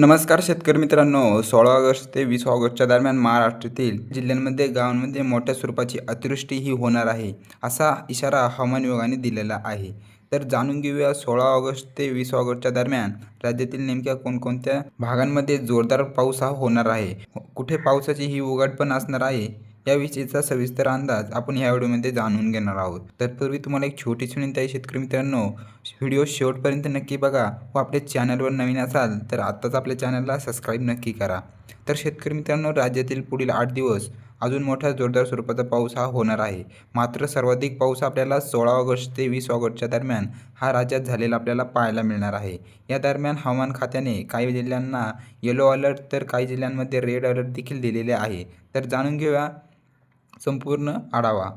नमस्कार शेतकरी मित्रांनो सोळा ऑगस्ट ते वीस ऑगस्टच्या दरम्यान महाराष्ट्रातील जिल्ह्यांमध्ये गावांमध्ये मोठ्या स्वरूपाची अतिवृष्टी ही होणार आहे असा इशारा हवामान विभागाने दिलेला आहे. तर जाणून घेऊया सोळा ऑगस्ट ते वीस ऑगस्टच्या दरम्यान राज्यातील नेमक्या कोणकोणत्या भागांमध्ये जोरदार पाऊस हा होणार आहे? कुठे पावसाची ही उघड पण असणार आहे? याविषयीचा सविस्तर अंदाज आपण या व्हिडिओमध्ये जाणून घेणार आहोत. तत्पूर्वी तुम्हाला एक छोटीशी विनंती आहे शेतकरी मित्रांनो व्हिडिओ शेवटपर्यंत नक्की बघा व आपल्या चॅनलवर नवीन असाल तर आत्ताच आपल्या चॅनलला सबस्क्राईब नक्की करा. तर शेतकरी मित्रांनो राज्यातील पुढील आठ दिवस अजून मोठ्या जोरदार स्वरूपाचा पाऊस हा होणार आहे. मात्र सर्वाधिक पाऊस आपल्याला सोळा ऑगस्ट ते वीस ऑगस्टच्या दरम्यान हा राज्यात झालेला आपल्याला पाहायला मिळणार आहे. या दरम्यान हवामान खात्याने काही जिल्ह्यांना येलो अलर्ट तर काही जिल्ह्यांमध्ये रेड अलर्ट देखील दिलेले आहे. तर जाणून घेऊया संपूर्ण आढावा.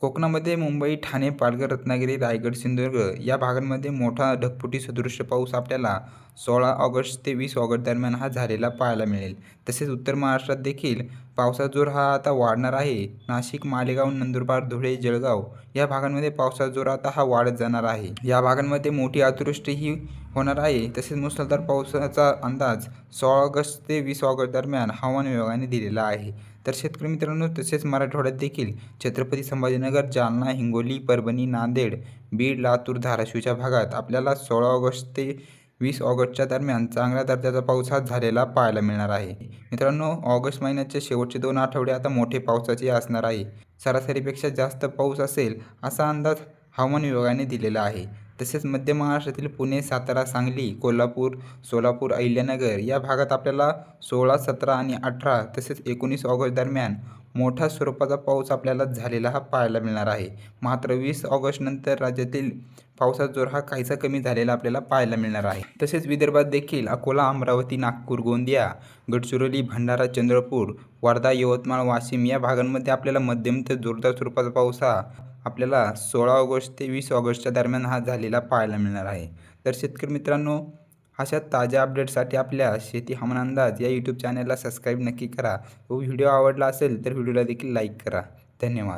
कोकणामध्ये मुंबई ठाणे पालघर रत्नागिरी रायगड सिंधुदुर्ग या भागांमध्ये मोठा ढगफुटी सदृश्य पाऊस आपल्याला सोळा ऑगस्ट ते वीस ऑगस्ट दरम्यान हा झालेला पाहायला मिळेल. तसेच उत्तर महाराष्ट्रात देखील पावसाचा जोर हा आता वाढणार आहे. नाशिक मालेगाव नंदुरबार धुळे जळगाव या भागांमध्ये पावसाचा जोर आता हा वाढत जाणार आहे. या भागांमध्ये मोठी अतिवृष्टी ही होणार आहे. तसेच मुसळधार पावसाचा अंदाज सोळा ऑगस्ट ते वीस ऑगस्ट दरम्यान हवामान विभागाने दिलेला आहे. तर शेतकरी मित्रांनो तसेच मराठवाड्यात देखील छत्रपती संभाजीनगर जालना हिंगोली परभणी नांदेड बीड लातूर धाराशिवच्या भागात आपल्याला सोळा ऑगस्ट ते वीस ऑगस्टच्या दरम्यान चांगल्या दर्जाचा पाऊस हा झालेला पाहायला मिळणार आहे. मित्रांनो ऑगस्ट महिन्याचे शेवटचे दोन आठवडे आता मोठे पावसाचे असणार आहे. सरासरीपेक्षा जास्त पाऊस असेल असा अंदाज हवामान विभागाने दिलेला आहे. तसेच मध्य महाराष्ट्रातील पुणे सातारा सांगली कोल्हापूर सोलापूर अहिल्यानगर या भागात आपल्याला सोळा सतरा आणि अठरा तसेच एकोणीस ऑगस्ट दरम्यान मोठ्या स्वरूपाचा पाऊस आपल्याला झालेला हा पाहायला मिळणार आहे. मात्र वीस ऑगस्टनंतर राज्यातील पावसाचा जोर हा काहीसा कमी झालेला आपल्याला पाहायला मिळणार आहे. तसेच विदर्भात देखील अकोला अमरावती नागपूर गोंदिया गडचिरोली भंडारा चंद्रपूर वर्धा यवतमाळ वाशिम या भागांमध्ये आपल्याला मध्यम ते जोरदार स्वरूपाचा पाऊस हा आपल्याला सोळा ऑगस्ट ते वीस ऑगस्टच्या दरम्यान हा झालेला पाहायला मिळणार आहे. तर शेतकरी मित्रांनो अशा ताज्या अपडेटसाठी आपल्या शेती हवामान अंदाज या यूट्यूब चॅनलला सबस्क्राईब नक्की करा व व्हिडिओ आवडला असेल तर व्हिडिओला देखील लाईक करा. धन्यवाद.